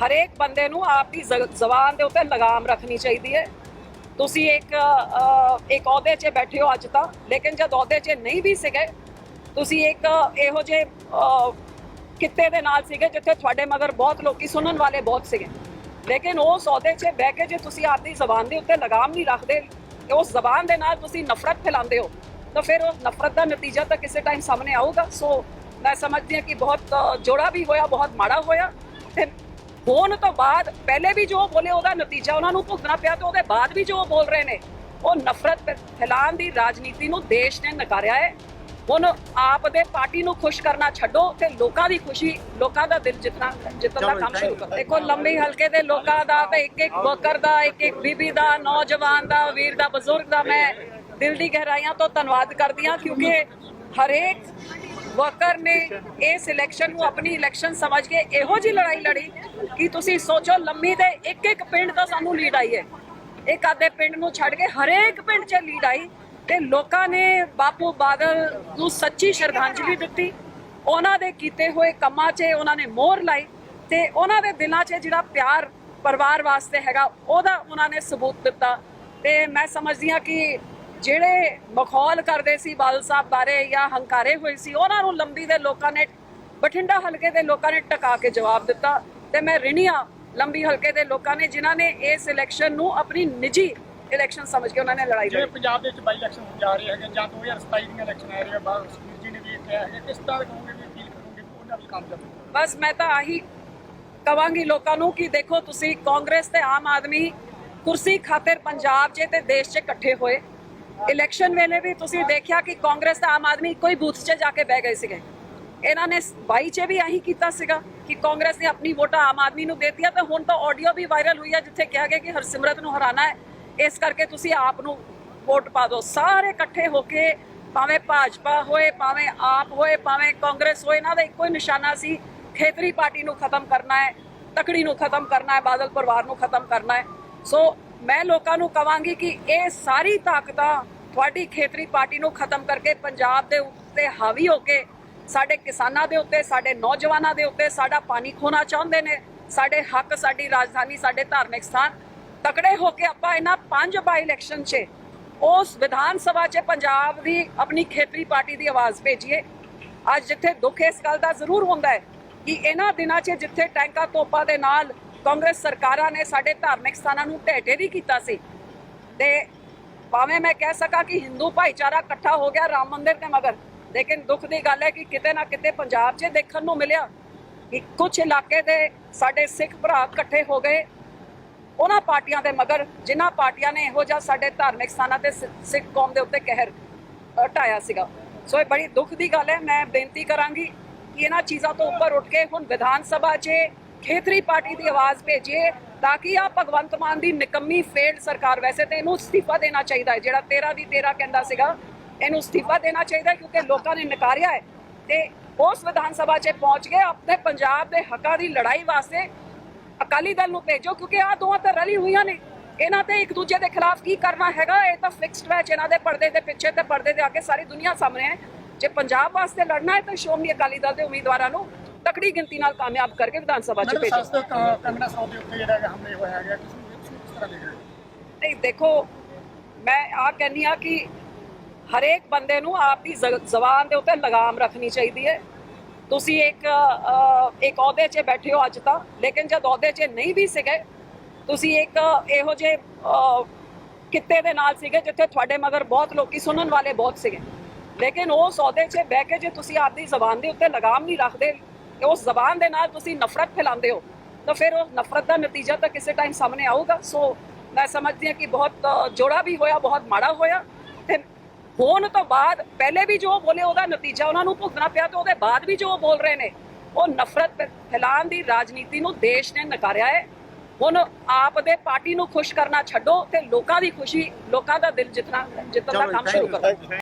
ਹਰੇਕ ਬੰਦੇ ਨੂੰ ਆਪਦੀ ਜ਼- ਜ਼ਬਾਨ ਦੇ ਉੱਤੇ ਲਗਾਮ ਰੱਖਣੀ ਚਾਹੀਦੀ ਹੈ। ਤੁਸੀਂ ਇੱਕ ਇੱਕ ਅਹੁਦੇ 'ਚ ਬੈਠੇ ਹੋ ਅੱਜ ਤਾਂ, ਲੇਕਿਨ ਜਦ ਅਹੁਦੇ 'ਚ ਨਹੀਂ ਵੀ ਸੀਗੇ, ਤੁਸੀਂ ਇੱਕ ਇਹੋ ਜਿਹੇ ਕਿੱਤੇ ਦੇ ਨਾਲ ਸੀਗੇ ਜਿੱਥੇ ਤੁਹਾਡੇ ਮਗਰ ਬਹੁਤ ਲੋਕੀ ਸੁਣਨ ਵਾਲੇ ਬਹੁਤ ਸੀਗੇ। ਲੇਕਿਨ ਉਸ ਅਹੁਦੇ 'ਚ ਬਹਿ ਕੇ ਜੇ ਤੁਸੀਂ ਆਪਦੀ ਜ਼ਬਾਨ ਦੇ ਉੱਤੇ ਲਗਾਮ ਨਹੀਂ ਰੱਖਦੇ, ਤੇ ਉਸ ਜ਼ਬਾਨ ਦੇ ਨਾਲ ਤੁਸੀਂ ਨਫ਼ਰਤ ਫੈਲਾਉਂਦੇ ਹੋ, ਤਾਂ ਫਿਰ ਉਸ ਨਫ਼ਰਤ ਦਾ ਨਤੀਜਾ ਤਾਂ ਕਿਸੇ ਟਾਈਮ ਸਾਹਮਣੇ ਆਊਗਾ। ਸੋ ਮੈਂ ਸਮਝਦੀ ਹਾਂ ਕਿ ਬਹੁਤ ਜੋੜਾ ਵੀ ਹੋਇਆ, ਬਹੁਤ ਮਾੜਾ ਹੋਇਆ, ਤੇ ਹੋਣ ਤੋਂ ਬਾਅਦ ਪਹਿਲੇ ਵੀ ਜੋ ਬੋਲੇ ਉਹਦਾ ਨਤੀਜਾ ਉਹਨਾਂ ਨੂੰ ਭੁਗਤਣਾ ਪਿਆ ਤੇ ਉਹਦੇ ਬਾਅਦ ਵੀ ਜੋ ਬੋਲ ਰਹੇ ਨੇ ਉਹ ਨਫ਼ਰਤ ਫੈਲਾਉਣ ਦੀ ਰਾਜਨੀਤੀ ਨੂੰ ਦੇਸ਼ ਨੇ ਨਕਾਰਿਆ ਹੈ। ਹੁਣ ਆਪ ਦੇ ਪਾਰਟੀ ਨੂੰ ਖੁਸ਼ ਕਰਨਾ ਛੱਡੋ ਤੇ ਲੋਕਾਂ ਦੀ ਖੁਸ਼ੀ ਲੋਕਾਂ ਦਾ ਦਿਲ ਜਿੱਤਣਾ ਜਿੱਤਣ ਦਾ ਕੰਮ ਸ਼ੁਰੂ ਕਰੋ। ਦੇਖੋ ਲੰਬੀ ਹਲਕੇ ਦੇ ਲੋਕਾਂ ਦਾ ਤੇ ਇੱਕ ਇੱਕ ਵਰਕਰ ਦਾ ਇੱਕ ਇੱਕ ਬੀਬੀ ਦਾ ਨੌਜਵਾਨ ਦਾ ਵੀਰ ਦਾ ਬਜ਼ੁਰਗ ਦਾ ਮੈਂ ਦਿਲ ਦੀ ਗਹਿਰਾਈਆਂ ਤੋਂ ਧੰਨਵਾਦ ਕਰਦੀ ਹਾਂ ਕਿਉਂਕਿ ਹਰੇਕ ਵਰਕਰ ਨੇ ਇਸ ਇਲੈਕਸ਼ਨ ਨੂੰ ਆਪਣੀ ਇਲੈਕਸ਼ਨ ਸਮਝ ਕੇ ਇਹੋ ਜੀ ਲੜਾਈ ਲੜੀ ਕਿ ਤੁਸੀਂ ਸੋਚੋ ਲੰਮੀ ਦੇ ਇੱਕ ਇੱਕ ਪਿੰਡ ਦਾ ਸਾਨੂੰ ਲੀਡ ਆਈ ਹੈ। ਇੱਕ ਆਦੇ ਪਿੰਡ ਨੂੰ ਛੱਡ ਕੇ ਹਰੇਕ ਪਿੰਡ 'ਚ ਲੀਡ ਆਈ ਤੇ ਲੋਕਾਂ ਨੇ ਬਾਪੂ ਬਾਦਲ ਨੂੰ ਸੱਚੀ ਸ਼ਰਧਾਂਜਲੀ ਦਿੱਤੀ। ਉਹਨਾਂ ਦੇ ਕੀਤੇ ਹੋਏ ਕੰਮਾਂ 'ਚ ਉਹਨਾਂ ਨੇ ਮੋਹਰ ਲਾਈ ਤੇ ਉਹਨਾਂ ਦੇ ਦਿਲਾਂ 'ਚ ਜਿਹੜਾ ਪਿਆਰ ਪਰਿਵਾਰ ਵਾਸਤੇ ਹੈਗਾ, ਉਹਦਾ ਉਹਨਾਂ ਨੇ ਸਬੂਤ ਦਿੱਤਾ। ਤੇ ਮੈਂ ਸਮਝਦੀ ਹਾਂ ਕਿ ਜਿਹੜੇ ਮਖੌਲ ਕਰਦੇ ਸੀ ਬਾਦਲ ਸਾਹਿਬ ਬਾਰੇ ਜਾਂ ਹੰਕਾਰੇ ਹੋਏ ਸੀ ਉਹਨਾਂ ਨੂੰ ਲੰਬੀ ਦੇ ਲੋਕਾਂ ਨੇ ਬਠਿੰਡਾ ਹਲਕੇ ਦੇ ਲੋਕਾਂ ਨੇ ਟਕਾ ਕੇ ਜਵਾਬ ਦਿੱਤਾ। ਤੇ ਮੈਂ ਰਿਣੀਆਂ ਲੰਬੀ ਹਲਕੇ ਦੇ ਲੋਕਾਂ ਨੇ ਜਿਨ੍ਹਾਂ ਨੇ ਇਸ ਇਲੈਕਸ਼ਨ ਨੂੰ ਆਪਣੀ ਨਿੱਜੀ ਇਲੈਕਸ਼ਨ ਸਮਝ ਕੇ ਉਹਨਾਂ ਨੇ ਲੜਾਈ ਲੜੀ। ਪੰਜਾਬ ਦੇ ਵਿੱਚ ਬਾਈ ਇਲੈਕਸ਼ਨ ਜਾ ਰਹੇ ਹੈਗੇ ਜਾਂ 2027 ਦੀਆਂ ਇਲੈਕਸ਼ਨ ਆ ਰਹੀਆਂ ਬਾਹਰ ਸੁਖਬੀਰ ਜੀ ਨੇ ਵੀ ਕਿਹਾ ਹੈ ਕਿਸ ਤਰ੍ਹਾਂ ਕਹੋਗੇ ਵੀ ਅਪੀਲ ਕਰੋਗੇ ਉਹਨਾਂ ਵੀ ਕਾਮਯਾਬ ਬਸ ਮੈਂ ਤਾਂ ਆਹੀ ਕਵਾਂਗੀ ਲੋਕਾਂ ਨੂੰ ਕਿ ਦੇਖੋ ਤੁਸੀਂ ਕਾਂਗਰਸ ਤੇ ਆਮ ਆਦਮੀ ਕੁਰਸੀ ਖਾਤਰ ਪੰਜਾਬ 'ਚ ਤੇ ਦੇਸ਼ 'ਚ ਇਕੱਠੇ ਹੋਏ। ਇਲੈਕਸ਼ਨ ਵੇਲੇ ਵੀ ਤੁਸੀਂ ਦੇਖਿਆ ਕਿ ਕਾਂਗਰਸ ਤੇ ਆਮ ਆਦਮੀ ਕੋਈ ਬੂਥ 'ਚ ਜਾ ਕੇ ਬਹਿ ਗਏ ਸੀਗੇ। ਇਹਨਾਂ ਨੇ 22 'ਚ ਵੀ ਆਹੀ ਕੀਤਾ ਸੀਗਾ ਕਿ ਕਾਂਗਰਸ ਨੇ ਆਪਣੀ ਵੋਟਾਂ ਆਮ ਆਦਮੀ ਨੂੰ ਦੇ ਤੇ ਹੁਣ ਤਾਂ ਆਡੀਓ ਵੀ ਵਾਇਰਲ ਹੋਈ ਹੈ ਜਿੱਥੇ ਕਿਹਾ ਗਿਆ ਕਿ ਹਰਸਿਮਰਤ ਨੂੰ ਹਰਾਣਾ ਹੈ। ਇਸ ਕਰਕੇ ਤੁਸੀਂ ਆਪ ਨੂੰ ਵੋਟ ਪਾ ਦਿਓ। ਸਾਰੇ ਇਕੱਠੇ ਹੋ ਕੇ ਭਾਵੇਂ ਭਾਜਪਾ ਹੋਏ, ਭਾਵੇਂ ਆਪ ਹੋਏ, ਭਾਵੇਂ ਕਾਂਗਰਸ ਹੋਏ, ਇਹਨਾਂ ਦਾ ਇੱਕੋ ਹੀ ਨਿਸ਼ਾਨਾ ਸੀ, ਖੇਤਰੀ ਪਾਰਟੀ ਨੂੰ ਖਤਮ ਕਰਨਾ ਹੈ, ਤਕੜੀ ਨੂੰ ਖਤਮ ਕਰਨਾ ਹੈ, ਬਾਦਲ ਪਰਿਵਾਰ ਨੂੰ ਖਤਮ ਕਰਨਾ ਹੈ। ਸੋ ਮੈਂ ਲੋਕਾਂ ਨੂੰ ਕਵਾਂਗੀ ਕਿ ਇਹ ਸਾਰੀ ਤਾਕਤਾਂ ਤੁਹਾਡੀ ਖੇਤਰੀ ਪਾਰਟੀ ਨੂੰ ਖਤਮ ਕਰਕੇ ਪੰਜਾਬ ਦੇ ਉੱਤੇ ਹਾਵੀ ਹੋ ਕੇ, ਸਾਡੇ ਕਿਸਾਨਾਂ ਦੇ ਉੱਤੇ, ਸਾਡੇ ਨੌਜਵਾਨਾਂ ਦੇ ਉੱਤੇ ਸਾਡਾ ਪਾਣੀ ਖੋਣਾ ਚਾਹੁੰਦੇ ਨੇ, ਸਾਡੇ ਹੱਕ, ਸਾਡੀ ਰਾਜਧਾਨੀ, ਸਾਡੇ ਧਾਰਮਿਕ ਸਥਾਨ ਤਕੜੇ ਹੋ ਕੇ ਆਪਾਂ ਇਹਨਾਂ ਪੰਜ ਬਾਈ ਇਲੈਕਸ਼ਨ 'ਚ, ਉਸ ਵਿਧਾਨ ਸਭਾ 'ਚ ਪੰਜਾਬ ਦੀ ਆਪਣੀ ਖੇਤਰੀ ਪਾਰਟੀ ਦੀ ਆਵਾਜ਼ ਭੇਜੀਏ। ਅੱਜ ਜਿੱਥੇ ਦੁੱਖ ਇਸ ਗੱਲ ਦਾ ਜ਼ਰੂਰ ਹੁੰਦਾ ਹੈ ਕਿ ਇਹਨਾਂ ਦਿਨਾਂ 'ਚ ਜਿੱਥੇ ਟੈਂਕਾਂ ਤੋਪਾਂ ਦੇ ਨਾਲ ਕਾਂਗਰਸ ਸਰਕਾਰਾਂ ਨੇ ਸਾਡੇ ਧਾਰਮਿਕ ਸਥਾਨਾਂ ਨੂੰ ਢਹਿ ਵੀ ਕੀਤਾ ਸੀ। ਤੇ ਭਾਵੇਂ ਮੈਂ ਕਹਿ ਸਕਾਂ ਕਿ ਹਿੰਦੂ ਭਾਈਚਾਰਾ ਇਕੱਠਾ ਹੋ ਗਿਆ ਰਾਮ ਮੰਦਿਰ ਦੇ ਮਗਰ, ਲੇਕਿਨ ਦੁੱਖ ਦੀ ਗੱਲ ਹੈ ਕਿ ਕਿਤੇ ਨਾ ਕਿਤੇ ਪੰਜਾਬ 'ਚ ਦੇਖਣ ਨੂੰ ਮਿਲਿਆ ਕਿ ਕੁਝ ਇਲਾਕੇ ਦੇ ਸਾਡੇ ਸਿੱਖ ਭਰਾ ਇਕੱਠੇ ਹੋ ਗਏ। ਉਹਨਾਂ ਪਾਰਟੀਆਂ ਦੇ ਮਗਰ, ਜਿਨ੍ਹਾਂ ਪਾਰਟੀਆਂ ਨੇ ਇਹੋ ਜਿਹਾ ਸਾਡੇ ਧਾਰਮਿਕ ਸਥਾਨਾਂ ਤੇ ਸਿੱਖ ਕੌਮ ਦੇ ਉੱਤੇ ਕਹਿਰ ਢਾਇਆ ਸੀਗਾ। ਸੋ ਇਹ ਬੜੀ ਦੁੱਖ ਦੀ ਗੱਲ ਹੈ। ਮੈਂ ਬੇਨਤੀ ਕਰਾਂਗੀ ਕਿ ਇਹਨਾਂ ਚੀਜ਼ਾਂ ਤੋਂ ਉੱਪਰ ਉੱਠ ਕੇ ਹੁਣ ਵਿਧਾਨ ਸਭਾ 'ਚ ਖੇਤਰੀ ਪਾਰਟੀ ਦੀ ਆਵਾਜ਼ ਭੇਜੀਏ ਤਾਂ ਕਿ ਆ ਭਗਵੰਤ ਮਾਨ ਦੀ ਨਿਕੰਮੀ ਫੇਲਡ ਸਰਕਾਰ ਵੈਸੇ ਤੇ ਇਹਨੂੰ ਅਸਤੀਫਾ ਦੇਣਾ ਚਾਹੀਦਾ ਹੈ, ਜਿਹੜਾ 13 ਦੀ 13 ਕਹਿੰਦਾ ਸੀਗਾ, ਇਹਨੂੰ ਅਸਤੀਫਾ ਦੇਣਾ ਚਾਹੀਦਾ ਕਿਉਂਕਿ ਲੋਕਾਂ ਨੇ ਨਕਾਰਿਆ ਹੈ। ਤੇ ਉਸ ਵਿਧਾਨ ਸਭਾ 'ਚ ਪਹੁੰਚ ਕੇ ਆਪਣੇ ਪੰਜਾਬ ਦੇ ਹੱਕਾਂ ਦੀ ਲੜਾਈ ਵਾਸਤੇ ਅਕਾਲੀ ਦਲ ਨੂੰ ਭੇਜੋ ਕਿਉਂਕਿ ਆ ਦੋਵਾਂ ਤਾਂ ਰਲੀ ਹੋਈਆਂ ਨੇ। ਇਹਨਾਂ ਤੇ ਇੱਕ ਦੂਜੇ ਦੇ ਖਿਲਾਫ ਕੀ ਕਰਨਾ ਹੈਗਾ, ਇਹ ਤਾਂ ਫਿਕਸਡ ਮੈਚ ਇਹਨਾਂ ਦੇ ਪਰਦੇ ਦੇ ਪਿੱਛੇ ਤੇ ਪਰਦੇ ਦੇ ਅੱਗੇ ਸਾਰੀ ਦੁਨੀਆ ਸਾਹਮਣੇ ਹੈ। ਜੇ ਪੰਜਾਬ ਵਾਸਤੇ ਲੜਨਾ ਹੈ ਤਾਂ ਸ਼੍ਰੋਮਣੀ ਅਕਾਲੀ ਦਲ ਦੇ ਉਮੀਦਵਾਰਾਂ ਨੂੰ ਤਕੜੀ ਗਿਣਤੀ ਨਾਲ ਕਾਮਯਾਬ ਕਰਕੇ ਵਿਧਾਨ ਸਭਾ 'ਚ ਭੇਜੋ ਸਸਤੇ ਕੰਗਣਾ ਸਾਹਿਬ ਦੇ ਉੱਤੇ ਜਿਹੜਾ ਹੈਗਾ ਹਮਲੇ ਹੋਇਆ ਹੈਗਾ ਕਿਸ ਤਰ੍ਹਾਂ ਦੇਖ ਰਹੇ ਹੋ? ਨਹੀਂ ਦੇਖੋ ਮੈਂ ਆ ਕਹਿੰਦੀ ਆ ਕਿ ਹਰੇਕ ਬੰਦੇ ਨੂੰ ਆਪਦੀ ਜ਼- ਜ਼ਬਾਨ ਦੇ ਉੱਤੇ ਲਗਾਮ ਰੱਖਣੀ ਚਾਹੀਦੀ ਹੈ। ਤੁਸੀਂ ਇੱਕ ਇੱਕ ਅਹੁਦੇ 'ਚ ਬੈਠੇ ਹੋ ਅੱਜ ਤਾਂ ਲੇਕਿਨ ਜਦ ਅਹੁਦੇ 'ਚ ਨਹੀਂ ਵੀ ਸੀਗੇ ਤੁਸੀਂ ਇੱਕ ਇਹੋ ਜਿਹੇ ਕਿੱਤੇ ਦੇ ਨਾਲ ਸੀਗੇ ਜਿੱਥੇ ਤੁਹਾਡੇ ਮਗਰ ਬਹੁਤ ਲੋਕੀ ਸੁਣਨ ਵਾਲੇ ਬਹੁਤ ਸੀਗੇ। ਲੇਕਿਨ ਉਸ ਅਹੁਦੇ 'ਚ ਬਹਿ ਕੇ ਜੇ ਤੁਸੀਂ ਆਪਦੀ ਜ਼ਬਾਨ ਦੇ ਉੱਤੇ ਲਗਾਮ ਨਹੀਂ ਰੱਖਦੇ ਉਸ ਜ਼ਬਾਨ ਦੇ ਨਾਲ ਤੁਸੀਂ ਨਫ਼ਰਤ ਫੈਲਾਉਂਦੇ ਹੋ ਤਾਂ ਫਿਰ ਉਹ ਨਫ਼ਰਤ ਦਾ ਨਤੀਜਾ ਤਾਂ ਕਿਸੇ ਟਾਈਮ ਸਾਹਮਣੇ ਆਊਗਾ। ਸੋ ਮੈਂ ਸਮਝਦੀ ਹਾਂ ਕਿ ਬਹੁਤ ਜੋੜਾ ਵੀ ਹੋਇਆ ਬਹੁਤ ਮਾੜਾ ਹੋਇਆ। ਤੇ ਹੋਣ ਤੋਂ ਬਾਅਦ ਪਹਿਲੇ ਵੀ ਜੋ ਬੋਲੇ ਉਹਦਾ ਨਤੀਜਾ ਉਹਨਾਂ ਨੂੰ ਭੁਗਤਣਾ ਪਿਆ ਤੇ ਉਹਦੇ ਬਾਅਦ ਵੀ ਜੋ ਬੋਲ ਰਹੇ ਨੇ ਉਹ ਨਫ਼ਰਤ ਫੈਲਾਉਣ ਦੀ ਰਾਜਨੀਤੀ ਨੂੰ ਦੇਸ਼ ਨੇ ਨਕਾਰਿਆ ਹੈ। ਹੁਣ ਆਪ ਦੇ ਪਾਰਟੀ ਨੂੰ ਖੁਸ਼ ਕਰਨਾ ਛੱਡੋ ਤੇ ਲੋਕਾਂ ਦੀ ਖੁਸ਼ੀ ਲੋਕਾਂ ਦਾ ਦਿਲ ਜਿੱਤਣਾ ਜਿੱਤਣ ਦਾ ਕੰਮ ਸ਼ੁਰੂ ਕਰੋ।